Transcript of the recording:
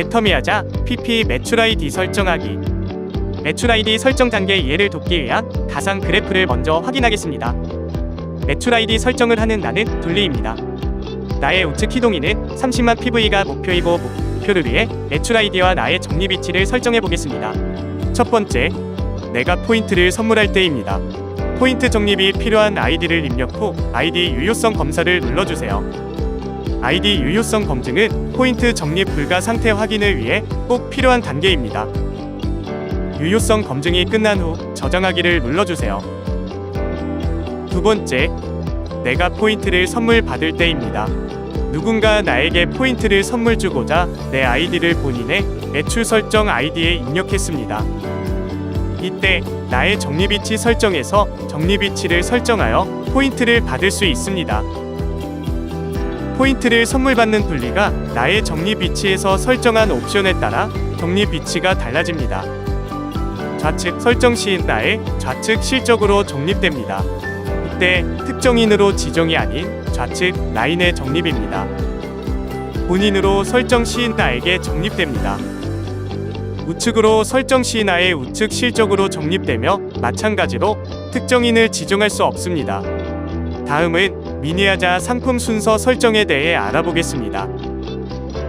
애터미하자 PP 매출 아이디 설정하기 매출 아이디 설정 단계 이해를 돕기 위한 가상 그래프를 먼저 확인하겠습니다. 매출 아이디 설정을 하는 나는 둘리입니다. 나의 우측 희동이는 30만 PV가 목표이고 목표를 위해 매출 아이디와 나의 적립 위치를 설정해 보겠습니다. 첫 번째, 내가 포인트를 선물할 때입니다. 포인트 적립이 필요한 아이디를 입력 후 아이디 유효성 검사를 눌러주세요. 아이디 유효성 검증은 포인트 적립 불가 상태 확인을 위해 꼭 필요한 단계입니다. 유효성 검증이 끝난 후 저장하기를 눌러주세요. 두 번째, 내가 포인트를 선물 받을 때입니다. 누군가 나에게 포인트를 선물 주고자 내 아이디를 본인의 매출 설정 아이디에 입력했습니다. 이때 나의 적립 위치 설정에서 적립 위치를 설정하여 포인트를 받을 수 있습니다. 포인트를 선물 받는 분리가 나의 적립 위치에서 설정한 옵션에 따라 적립 위치가 달라집니다. 좌측 설정 시 나의 좌측 실적으로 적립됩니다. 이때 특정인으로 지정이 아닌 좌측 라인의 적립입니다. 본인으로 설정 시 나에게 적립됩니다. 우측으로 설정 시 나의 우측 실적으로 적립되며 마찬가지로 특정인을 지정할 수 없습니다. 다음은 미니하자 상품 순서 설정에 대해 알아보겠습니다.